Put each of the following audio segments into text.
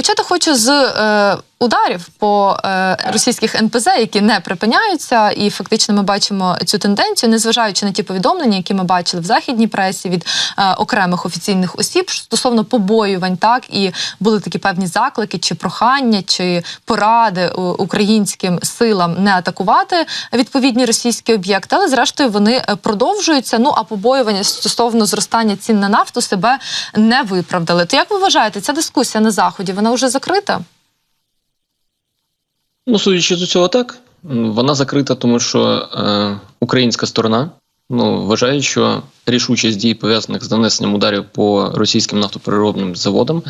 Почати хочу з е, ударів по е, російських НПЗ, які не припиняються, і фактично ми бачимо цю тенденцію, незважаючи на ті повідомлення, які ми бачили в західній пресі від е, окремих офіційних осіб стосовно побоювань, так і були такі певні заклики, чи прохання, чи поради українським силам не атакувати відповідні російські об'єкти, але зрештою вони е, продовжуються. Ну а побоювання стосовно зростання цін на нафту себе не виправдали. То як ви вважаєте, ця дискусія на заході вона вже закрита? Ну, судячи з цього, так вона закрита, тому що е, українська сторона ну вважає, що рішучість дій пов'язаних з нанесенням ударів по російським нафтопереробним заводам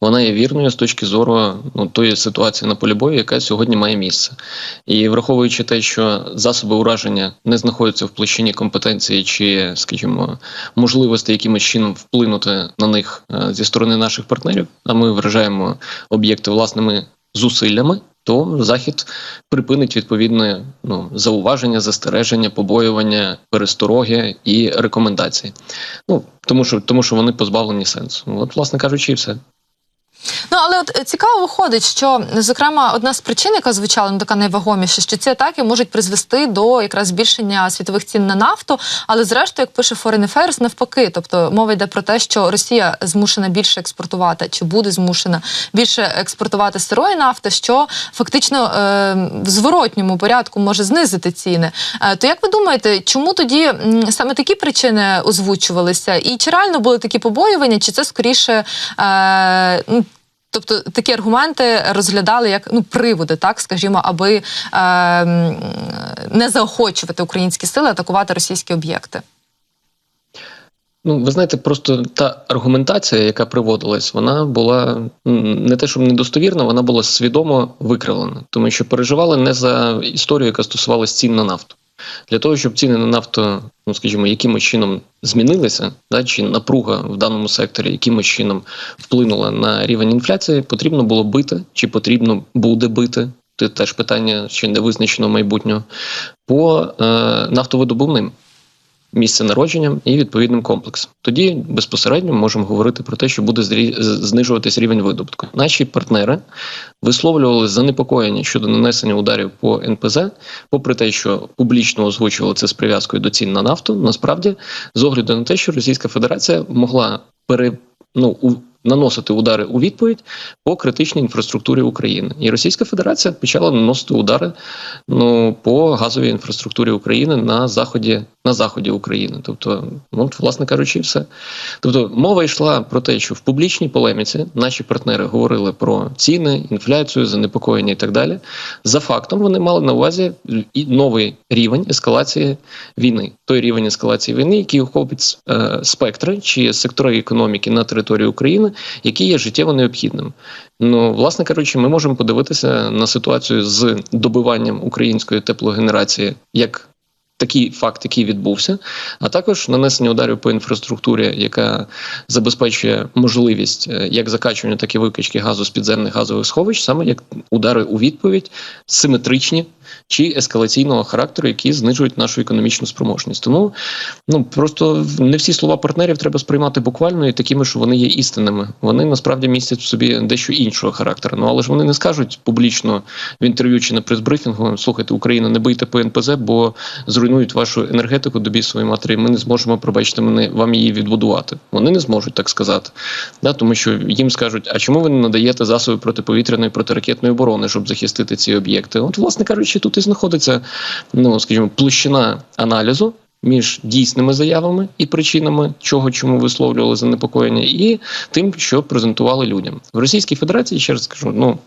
вона є вірною з точки зору ну, тої ситуації на полі бою, яка сьогодні має місце. І враховуючи те, що засоби ураження не знаходяться в площині компетенції чи, скажімо, можливості якимось чином вплинути на них е, зі сторони наших партнерів, а ми вражаємо об'єкти власними зусиллями. То захід припинить відповідне ну зауваження, застереження, побоювання, перестороги і рекомендації. Ну тому що тому, що вони позбавлені сенсу. От, власне кажучи, і все. Ну але от е, цікаво виходить, що зокрема одна з причин, яка звучала ну, така найвагоміша, що ці атаки можуть призвести до якраз збільшення світових цін на нафту. Але зрештою, як пише Foreign Affairs, навпаки, тобто мова йде про те, що Росія змушена більше експортувати, чи буде змушена більше експортувати сирої нафти, що фактично е, в зворотньому порядку може знизити ціни. Е, то як ви думаєте, чому тоді саме такі причини озвучувалися? І чи реально були такі побоювання, чи це скоріше? Е, ну, Тобто такі аргументи розглядали як ну приводи, так скажімо, аби е, не заохочувати українські сили атакувати російські об'єкти. Ну, ви знаєте, просто та аргументація, яка приводилась, вона була не те, щоб недостовірна, вона була свідомо викривлена, тому що переживали не за історію, яка стосувалась цін на нафту. Для того, щоб ціни на нафту, ну скажімо, якимось чином змінилися, да, чи напруга в даному секторі якимось чином вплинула на рівень інфляції, потрібно було бити, чи потрібно буде бити. Це теж питання ще не визначено майбутнього по е, нафтовидобувним місце народженням і відповідним комплексом. Тоді безпосередньо можемо говорити про те, що буде знижуватись рівень видобутку. Наші партнери висловлювали занепокоєння щодо нанесення ударів по НПЗ, попри те, що публічно озвучували це з прив'язкою до цін на нафту. Насправді, з огляду на те, що Російська Федерація могла пере ну наносити удари у відповідь по критичній інфраструктурі України, і Російська Федерація почала наносити удари ну по газовій інфраструктурі України на заході на заході України. Тобто, ну власне кажучи, все. Тобто, мова йшла про те, що в публічній полеміці наші партнери говорили про ціни, інфляцію, занепокоєння і так далі. За фактом вони мали на увазі і новий рівень ескалації війни, той рівень ескалації війни, який охопить е, спектри чи сектори економіки на території України, які є життєво необхідним. Ну, власне кажучи, ми можемо подивитися на ситуацію з добиванням української теплогенерації як такий факт, який відбувся, а також нанесення ударів по інфраструктурі, яка забезпечує можливість е, як закачування, так і викачки газу з підземних газових сховищ, саме як удари у відповідь симетричні чи ескалаційного характеру, які знижують нашу економічну спроможність. Тому ну просто не всі слова партнерів треба сприймати буквально і такими, що вони є істинними. Вони насправді містять в собі дещо іншого характеру. Ну але ж вони не скажуть публічно в інтерв'ю чи на прес-брифінгу, слухайте, Україна, не бийте по НПЗ, бо зруйнують вашу енергетику до бісової матері. Ми не зможемо, пробачте мене, вам її відбудувати. Вони не зможуть так сказати. Да, тому що їм скажуть, а чому ви не надаєте засоби протиповітряної протиракетної оборони, щоб захистити ці об'єкти? От, власне кажучи, тут і знаходиться, ну скажімо, площина аналізу. Між дійсними заявами і причинами, чого чому висловлювали занепокоєння, і тим, що презентували людям в Російській Федерації. Ще раз скажу, ну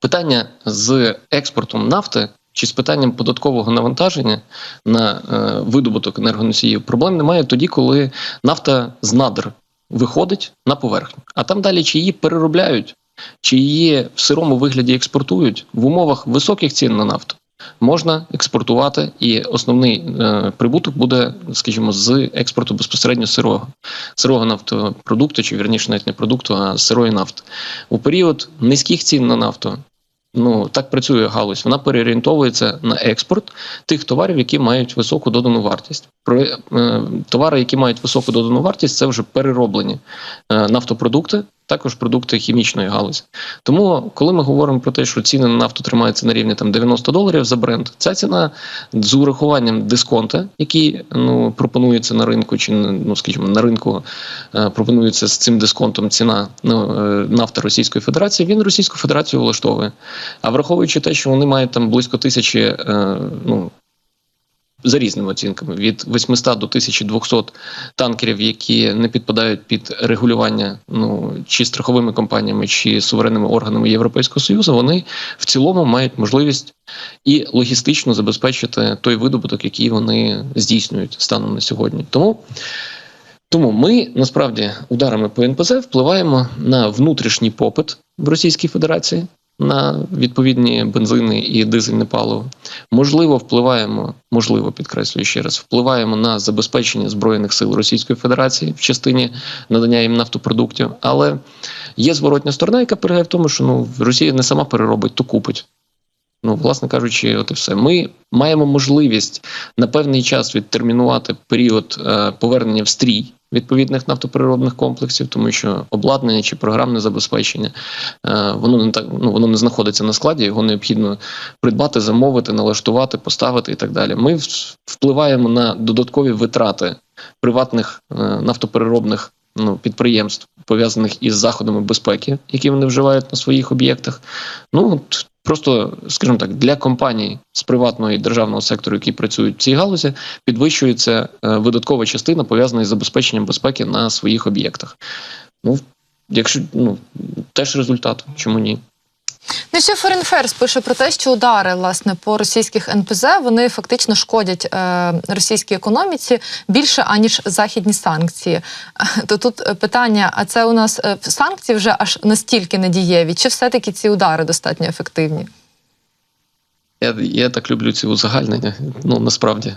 питання з експортом нафти чи з питанням податкового навантаження на е, видобуток енергоносіїв проблем немає тоді, коли нафта з надр виходить на поверхню, а там далі чи її переробляють, чи її в сирому вигляді експортують в умовах високих цін на нафту. Можна експортувати, і основний е, прибуток буде, скажімо, з експорту безпосередньо сирого, сирого нафтопродукту, чи вірніше навіть не продукту, а сирої нафти. У період низьких цін на нафту ну так працює галузь. Вона переорієнтовується на експорт тих товарів, які мають високу додану вартість. Про е, товари, які мають високу додану вартість, це вже перероблені е, нафтопродукти, також продукти хімічної галузі. Тому, коли ми говоримо про те, що ціни на нафту тримаються на рівні там 90 доларів за бренд, ця ціна з урахуванням дисконта, який ну пропонується на ринку, чи ну скажімо, на ринку е, пропонується з цим дисконтом ціна ну, е, нафти Російської Федерації, він Російську Федерацію влаштовує. А враховуючи те, що вони мають там близько тисячі, е, ну за різними оцінками від 800 до 1200 танкерів, які не підпадають під регулювання, ну чи страховими компаніями, чи суверенними органами Європейського союзу, вони в цілому мають можливість і логістично забезпечити той видобуток, який вони здійснюють станом на сьогодні. Тому. Тому ми насправді ударами по НПЗ впливаємо на внутрішній попит в Російській Федерації на відповідні бензини і дизельне паливо. Можливо, впливаємо, можливо, підкреслюю ще раз, впливаємо на забезпечення збройних сил Російської Федерації в частині надання їм нафтопродуктів. Але є зворотня сторона, яка полягає в тому, що ну Росія не сама переробить, то купить. Ну, власне кажучи, от і все. Ми маємо можливість на певний час відтермінувати період е, повернення в стрій відповідних нафтопереробних комплексів, тому що обладнання чи програмне забезпечення е, воно не так ну воно не знаходиться на складі, його необхідно придбати, замовити, налаштувати, поставити і так далі. Ми впливаємо на додаткові витрати приватних е, нафтопереробних ну, підприємств, пов'язаних із заходами безпеки, які вони вживають на своїх об'єктах. Ну от просто, скажімо так, для компаній з приватного і державного сектору, які працюють в цій галузі, підвищується е, видаткова частина, пов'язана з забезпеченням безпеки на своїх об'єктах. Ну, якщо ну теж результат, чому ні? Ну, ще Foreign Affairs пише про те, що удари власне по російських НПЗ вони фактично шкодять е, російській економіці більше аніж західні санкції. То тут питання: а це у нас е, санкції вже аж настільки недієві, чи все-таки ці удари достатньо ефективні? Я, я так люблю ці узагальнення. Ну насправді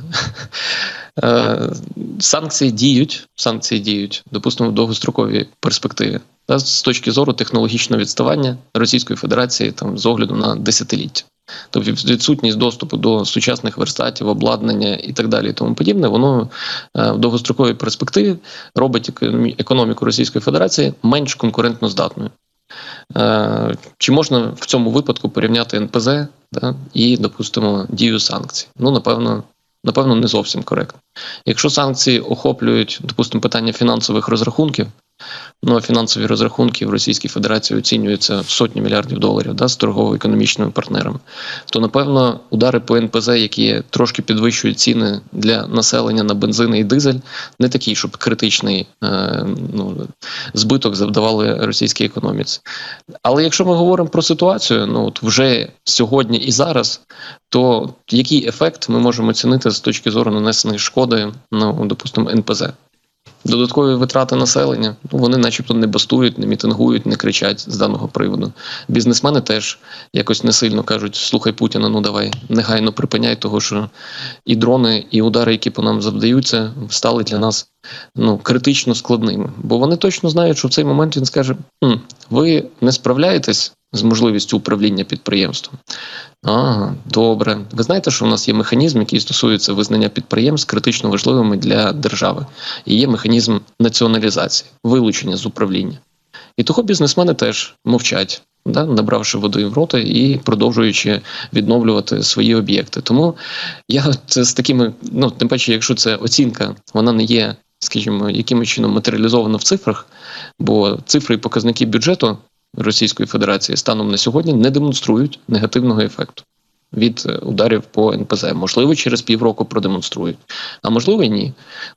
санкції діють, санкції діють, допустимо, в довгостроковій перспективі. Та, з точки зору технологічного відставання Російської Федерації там з огляду на десятиліття. Тобто відсутність доступу до сучасних верстатів, обладнання і так далі, і тому подібне, воно е, в довгостроковій перспективі робить економіку Російської Федерації менш конкурентно здатною. Е, Чи можна в цьому випадку порівняти НПЗ да, і, допустимо, дію санкцій? Ну, напевно, напевно, не зовсім коректно. Якщо санкції охоплюють, допустимо, питання фінансових розрахунків, ну а фінансові розрахунки в Російській Федерації оцінюються в сотні мільярдів доларів да, з торгово-економічними партнерами, то напевно удари по НПЗ, які трошки підвищують ціни для населення на бензини і дизель, не такі, щоб критичний е, ну, збиток завдавали російській економіці. Але якщо ми говоримо про ситуацію, ну от вже сьогодні і зараз, то який ефект ми можемо оцінити з точки зору нанесеної шкоди, ну допустимо, НПЗ? Додаткові витрати населення, ну вони, начебто, не бастують, не мітингують, не кричать з даного приводу. Бізнесмени теж якось не сильно кажуть: слухай Путіна, ну давай негайно припиняй, того що і дрони, і удари, які по нам завдаються, стали для нас ну критично складними. Бо вони точно знають, що в цей момент він скаже: «Хм, ви не справляєтесь з можливістю управління підприємством. Ага, добре. Ви знаєте, що в нас є механізм, який стосується визнання підприємств критично важливими для держави. І є механізм націоналізації, вилучення з управління. І того бізнесмени теж мовчать, да, набравши води в рота і продовжуючи відновлювати свої об'єкти. Тому я це з такими, ну тим паче, якщо це оцінка, вона не є, скажімо, якимось чином матеріалізована в цифрах, бо цифри і показники бюджету Російської Федерації станом на сьогодні не демонструють негативного ефекту від е, ударів по НПЗ. Можливо, через півроку продемонструють, а можливо і ні.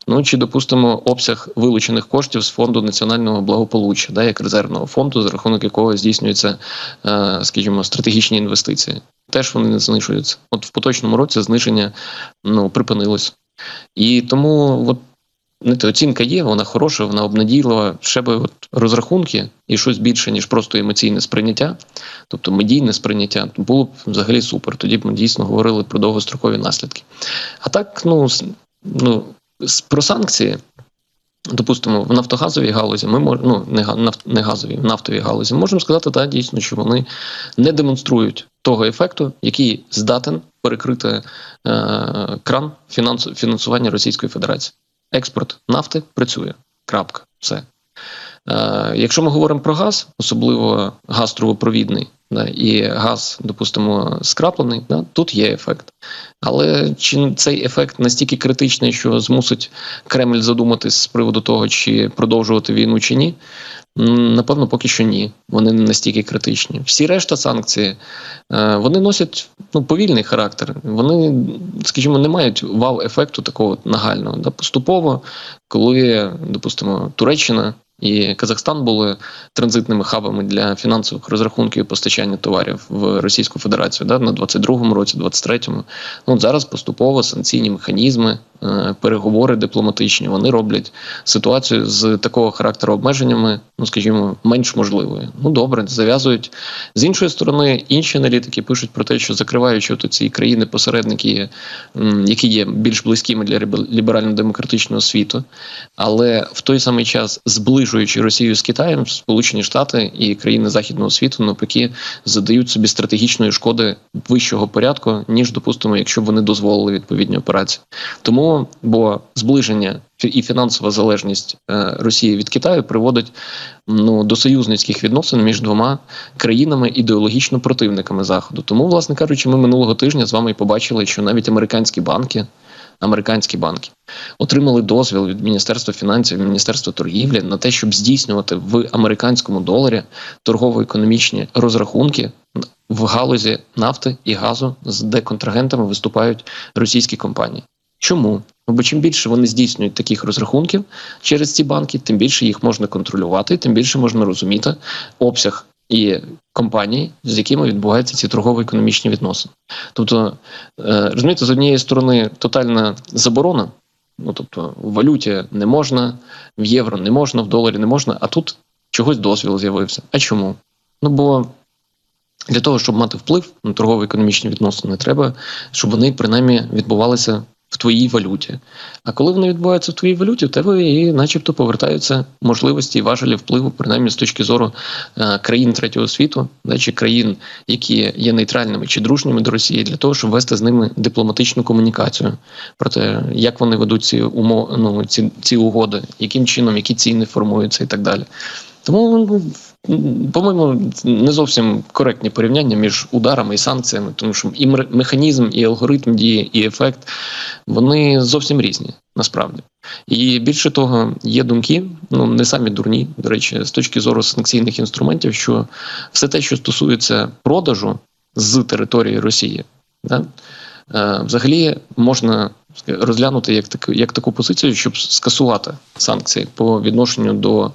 Ну чи допустимо обсяг вилучених коштів з фонду національного благополуччя, да, як резервного фонду, за рахунок якого здійснюються, е, скажімо, стратегічні інвестиції. Теж вони не знижуються. От в поточному році зниження ну припинилось. І тому от Знаєте, оцінка є, вона хороша, вона обнадійлива. Ще би от розрахунки і щось більше, ніж просто емоційне сприйняття, тобто медійне сприйняття, було б взагалі супер. Тоді б ми дійсно говорили про довгострокові наслідки. А так, ну, ну про санкції. Допустимо, в нафтогазовій галузі ми мож, ну, не, нафт, не газовій, в нафтовій галузі можемо сказати, так, дійсно, що вони не демонструють того ефекту, який здатен перекрити е, кран фінансу, фінансування Російської Федерації експорт нафти працює. Крапка. Все. Е, Якщо ми говоримо про газ, особливо газ трубопровідний, да, і газ, допустимо, скраплений, да, тут є ефект. Але чи цей ефект настільки критичний, що змусить Кремль задуматись з приводу того, чи продовжувати війну чи ні? Напевно, поки що ні. Вони не настільки критичні. Всі решта санкцій е, вони носять ну, повільний характер. Вони, скажімо, не мають вау-ефекту такого нагального. Да? Поступово, коли, допустимо, Туреччина і Казахстан були транзитними хабами для фінансових розрахунків і постачання товарів в Російську Федерацію да, на 22-му році, 23-му. Ну, зараз поступово санкційні механізми, переговори дипломатичні, вони роблять ситуацію з такого характеру обмеженнями, ну скажімо, менш можливою. Ну добре, зав'язують з іншої сторони. Інші аналітики пишуть про те, що закриваючи от ці країни-посередники, які є більш близькими для ліберально-демократичного світу, але в той самий час зближуючи Росію з Китаєм, Сполучені Штати і країни західного світу навпаки задають собі стратегічної шкоди вищого порядку, ніж допустимо, якщо б вони дозволили відповідні операції. Тому бо зближення і фінансова залежність е, Росії від Китаю приводить ну до союзницьких відносин між двома країнами ідеологічно противниками заходу. Тому, власне кажучи, ми минулого тижня з вами побачили, що навіть американські банки. Американські банки отримали дозвіл від Міністерства фінансів, Міністерства торгівлі на те, щоб здійснювати в американському доларі торгово-економічні розрахунки в галузі нафти і газу, з де контрагентами виступають російські компанії. Чому? Ну, бо чим більше вони здійснюють таких розрахунків через ці банки, тим більше їх можна контролювати, тим більше можна розуміти обсяг і компаній, з якими відбуваються ці торгово-економічні відносини. Тобто, е, розумієте, з однієї сторони тотальна заборона, ну тобто в валюті не можна, в євро не можна, в доларі не можна, а тут чогось дозвіл з'явився. А чому? Ну бо для того, щоб мати вплив на торгово-економічні відносини, треба, щоб вони принаймні відбувалися в твоїй валюті. А коли вони відбуваються в твоїй валюті, в тебе і начебто повертаються можливості і важелі впливу, принаймні з точки зору е, країн третього світу, да, чи країн, які є нейтральними чи дружніми до Росії, для того, щоб вести з ними дипломатичну комунікацію про те, як вони ведуть ці умов, ну, ці, ці угоди, яким чином, які ціни формуються і так далі. Тому, ну, по-моєму, не зовсім коректні порівняння між ударами і санкціями, тому що і механізм, і алгоритм дії, і ефект вони зовсім різні насправді. І більше того, є думки, ну не самі дурні, до речі, з точки зору санкційних інструментів, що все те, що стосується продажу з території Росії, да, взагалі можна розглянути як таку, як таку позицію, щоб скасувати санкції по відношенню до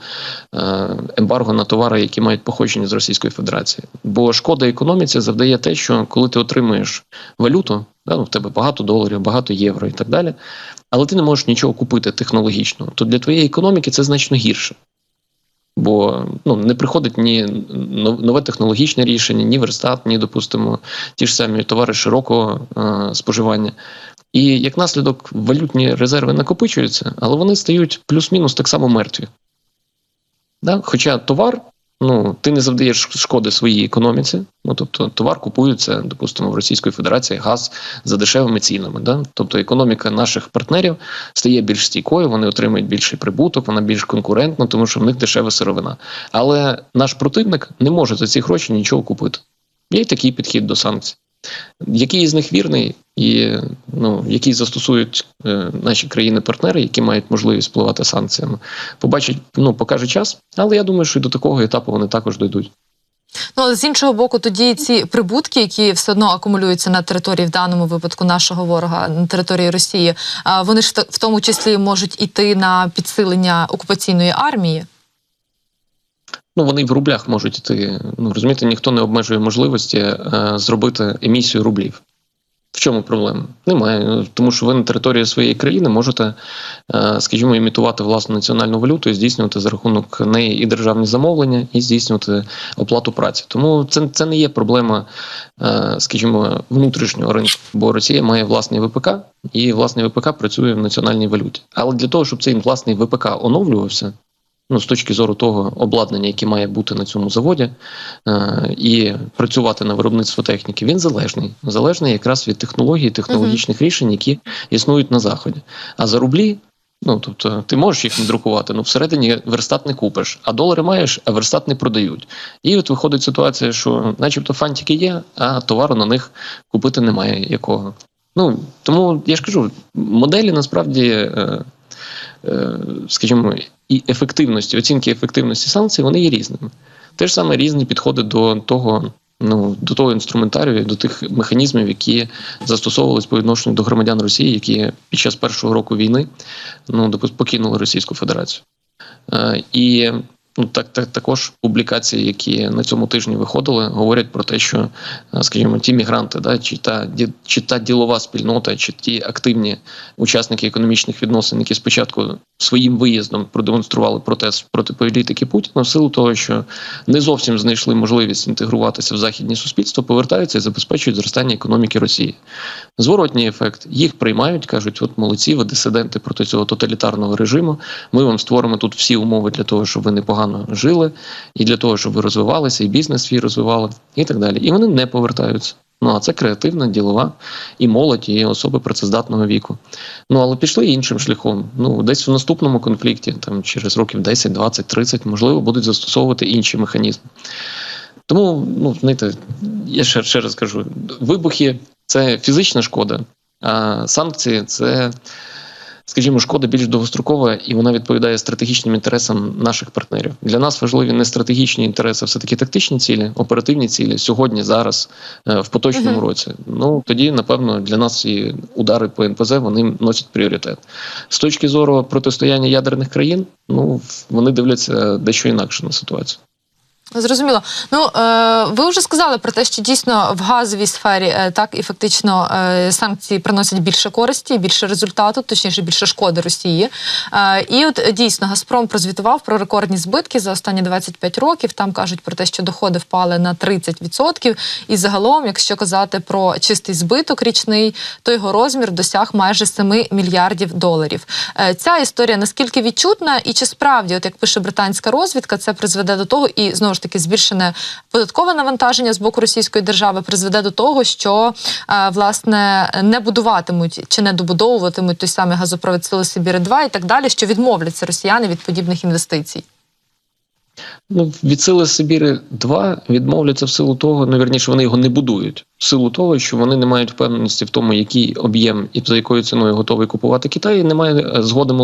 е, ембарго на товари, які мають походження з Російської Федерації. Бо шкода економіці завдає те, що коли ти отримуєш валюту, да, ну, в тебе багато доларів, багато євро і так далі, але ти не можеш нічого купити технологічно, то для твоєї економіки це значно гірше. Бо ну не приходить ні нове технологічне рішення, ні верстат, ні, допустимо, ті ж самі товари широкого е, споживання. І як наслідок валютні резерви накопичуються, але вони стають плюс-мінус так само мертві. Да? Хоча товар, ну, ти не завдаєш шкоди своїй економіці. Ну, тобто товар купується, допустимо, в Російської Федерації газ за дешевими цінами. Да? Тобто економіка наших партнерів стає більш стійкою, вони отримують більший прибуток, вона більш конкурентна, тому що в них дешева сировина. Але наш противник не може за ці гроші нічого купити. Є й такий підхід до санкцій. Який із них вірний, і ну, який застосують е, наші країни-партнери, які мають можливість впливати санкціями, побачить, ну покаже час. Але я думаю, що і до такого етапу вони також дійдуть. Ну, але з іншого боку, тоді ці прибутки, які все одно акумулюються на території, в даному випадку нашого ворога, на території Росії, вони ж в тому числі можуть іти на підсилення окупаційної армії. Ну вони в рублях можуть іти. Ну розумієте, ніхто не обмежує можливості е, зробити емісію рублів. В чому проблема? Немає, Ну, тому що ви на території своєї країни можете, е, скажімо, імітувати власну національну валюту і здійснювати за рахунок неї і державні замовлення, і здійснювати оплату праці. Тому це, це не є проблема, е, скажімо, внутрішнього ринку, бо Росія має власний ВПК, і власний ВПК працює в національній валюті. Але для того, щоб цей власний ВПК оновлювався, ну, з точки зору того обладнання, яке має бути на цьому заводі, е, і працювати на виробництво техніки, він залежний. Залежний якраз від технологій, технологічних рішень, які існують на заході. А за рублі Ну тобто, ти можеш їх не друкувати, але всередині верстат не купиш, а долари маєш, а верстат не продають. І от виходить ситуація, що, начебто, фантики є, а товару на них купити немає якого. Ну тому я ж кажу, моделі насправді, е, е, скажімо, і ефективності, оцінки ефективності санкцій, вони є різними. Те ж саме різні підходи до того. Ну, до того інструментарію, до тих механізмів, які застосовувались по відношенню до громадян Росії, які під час першого року війни ну, покинули Російську Федерацію. Е, і ну, так, так, також публікації, які на цьому тижні виходили, говорять про те, що, е, скажімо, ті мігранти, да, чи, та, чи та ділова спільнота, чи ті активні учасники економічних відносин, які спочатку своїм виїздом продемонстрували протест проти політики Путіна, в силу того, що не зовсім знайшли можливість інтегруватися в західні суспільства, повертаються і забезпечують зростання економіки Росії. Зворотній ефект їх приймають, кажуть: от молодці, ви дисиденти проти цього тоталітарного режиму. Ми вам створимо тут всі умови для того, щоб ви непогано жили, і для того, щоб ви розвивалися, і бізнес свій розвивали, і так далі. І вони не повертаються. Ну а це креативна, ділова і молодь, і особи працездатного віку. Ну але пішли іншим шляхом. Ну десь в наступному конфлікті, там через років 10, 20, 30, можливо, будуть застосовувати інші механізми. Тому, ну знаєте, я ще, ще раз кажу: вибухи це фізична шкода, а санкції це, скажімо, шкода більш довгострокова, і вона відповідає стратегічним інтересам наших партнерів. Для нас важливі не стратегічні інтереси, а все таки тактичні цілі, оперативні цілі сьогодні, зараз, е, в поточному Мгм. році. Ну тоді, напевно, для нас і удари по НПЗ вони носять пріоритет. З точки зору протистояння ядерних країн, ну вони дивляться дещо інакше на ситуацію. Зрозуміло. Ну е, ви вже сказали про те, що дійсно в газовій сфері е, так і фактично е, санкції приносять більше користі, більше результату, точніше більше шкоди Росії. І от дійсно Газпром прозвітував про рекордні збитки за останні 25 років. Там кажуть про те, що доходи впали на 30%. І загалом, якщо казати про чистий збиток річний, то його розмір досяг майже 7 мільярдів доларів. Ця історія наскільки відчутна, і чи справді, от як пише британська розвідка, це призведе до того, і знову ж таки збільшене податкове навантаження з боку Російської держави призведе до того, що е, власне не будуватимуть чи не добудовуватимуть той самий газопровід Сили Сибіри 2 і так далі, що відмовляться росіяни від подібних інвестицій. Ну, від сили Сибіри 2 відмовляться в силу того, ну вірніше, вони його не будують. В силу того, що вони не мають впевненості в тому, який об'єм і за якою ціною готовий купувати Китай, і немає е, згоди е,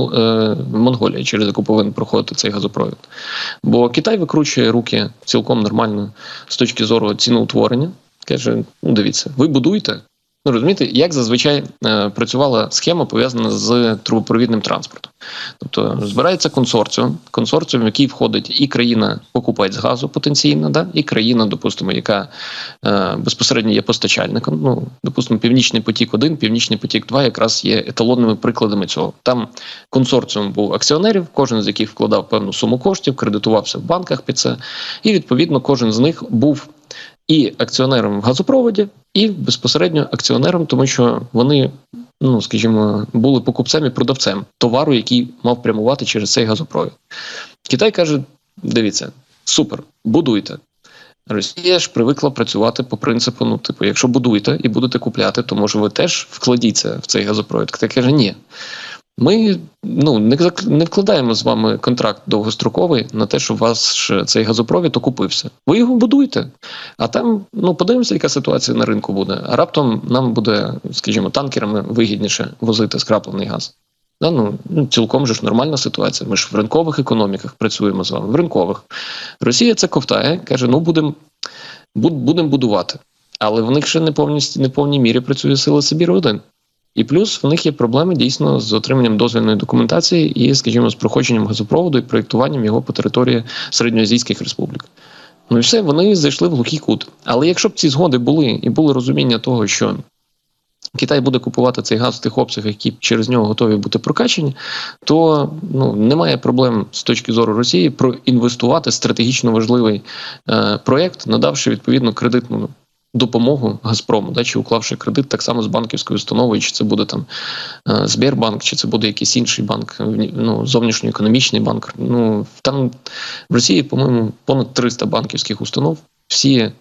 Монголії, через яку повинен проходити цей газопровід. Бо Китай викручує руки цілком нормально з точки зору ціноутворення. Каже: ну дивіться, ви будуєте. Ну розумієте, як зазвичай е, працювала схема пов'язана з трубопровідним транспортом. Тобто збирається консорціум, консорціум, в який входить і країна-покупець газу потенційна, да, і країна, допустимо, яка е, безпосередньо є постачальником. Ну, допустимо, Північний потік 1 Північний потік 2 якраз є еталонними прикладами цього. Там консорціум був акціонерів, кожен з яких вкладав певну суму коштів, кредитувався в банках під це, і відповідно кожен з них був і акціонером в газопроводі, і безпосередньо акціонером, тому що вони, ну скажімо, були покупцем і продавцем товару, який мав прямувати через цей газопровід. Китай каже: дивіться, супер, будуйте. Росія ж привикла працювати по принципу: ну, типу, якщо будуєте і будете купляти, то може ви теж вкладіться в цей газопровід. Китай каже, ні. Ми ну не не вкладаємо з вами контракт довгостроковий на те, щоб ваш цей газопровід окупився. Ви його будуєте. А там ну подивимося, яка ситуація на ринку буде. А раптом нам буде, скажімо, танкерами вигідніше возити скраплений газ. Да, ну, ну, цілком же ж нормальна ситуація. Ми ж в ринкових економіках працюємо з вами. В ринкових. Росія це ковтає, каже: ну будемо будем будувати. Але в них ще не повністю не повній мірі працює сила Сибіру 1 І плюс в них є проблеми дійсно з отриманням дозвільної документації і, скажімо, з проходженням газопроводу і проєктуванням його по території середньоазійських республік. Ну і все, вони зайшли в глухий кут. Але якщо б ці згоди були і було розуміння того, що Китай буде купувати цей газ в тих обсягах, які через нього готові бути прокачені, то ну немає проблем з точки зору Росії проінвестувати стратегічно важливий е, проєкт, надавши відповідну кредитну допомогу Газпрому, да, чи уклавши кредит так само з банківською установою, чи це буде там е, Збірбанк, чи це буде якийсь інший банк, ну зовнішньоекономічний банк. Ну там в Росії, по-моєму, понад 300 банківських установ, всі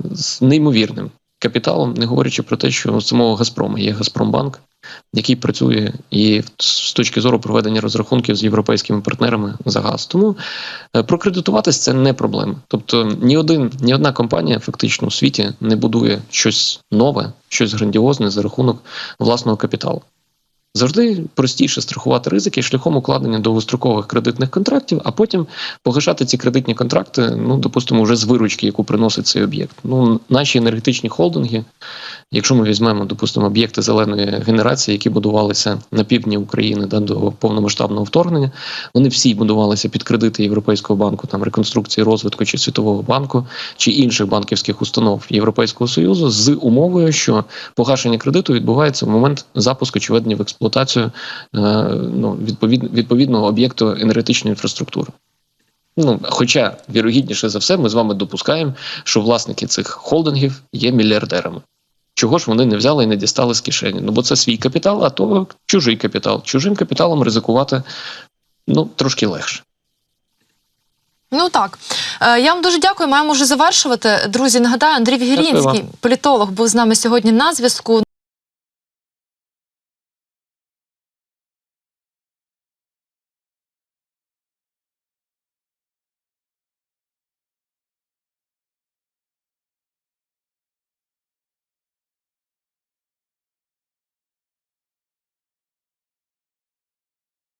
з неймовірним капіталом, не говорячи про те, що у самого Газпрому є Газпромбанк, який працює і з точки зору проведення розрахунків з європейськими партнерами за газ. Тому е, прокредитуватись це не проблема. Тобто ні один, ні одна компанія фактично у світі не будує щось нове, щось грандіозне за рахунок власного капіталу. Завжди простіше страхувати ризики шляхом укладення довгострокових кредитних контрактів, а потім погашати ці кредитні контракти, ну допустимо, вже з виручки, яку приносить цей об'єкт. Ну, наші енергетичні холдинги, якщо ми візьмемо, допустимо, об'єкти зеленої генерації, які будувалися на півдні України да, до повномасштабного вторгнення, вони всі будувалися під кредити Європейського банку, там реконструкції розвитку чи Світового банку, чи інших банківських установ Європейського союзу з умовою, що погашення кредиту відбувається в момент запуску чи введення в експлуатацію е, ну, відповід, відповідного об'єкту енергетичної інфраструктури. Ну, хоча, вірогідніше за все, ми з вами допускаємо, що власники цих холдингів є мільярдерами. Чого ж вони не взяли і не дістали з кишені? Ну, бо це свій капітал, а то чужий капітал. Чужим капіталом ризикувати ну, трошки легше. Ну так. Е, Я вам дуже дякую. Маємо вже завершувати. Друзі, нагадаю, Андрій Вігірінський, політолог, був з нами сьогодні на зв'язку.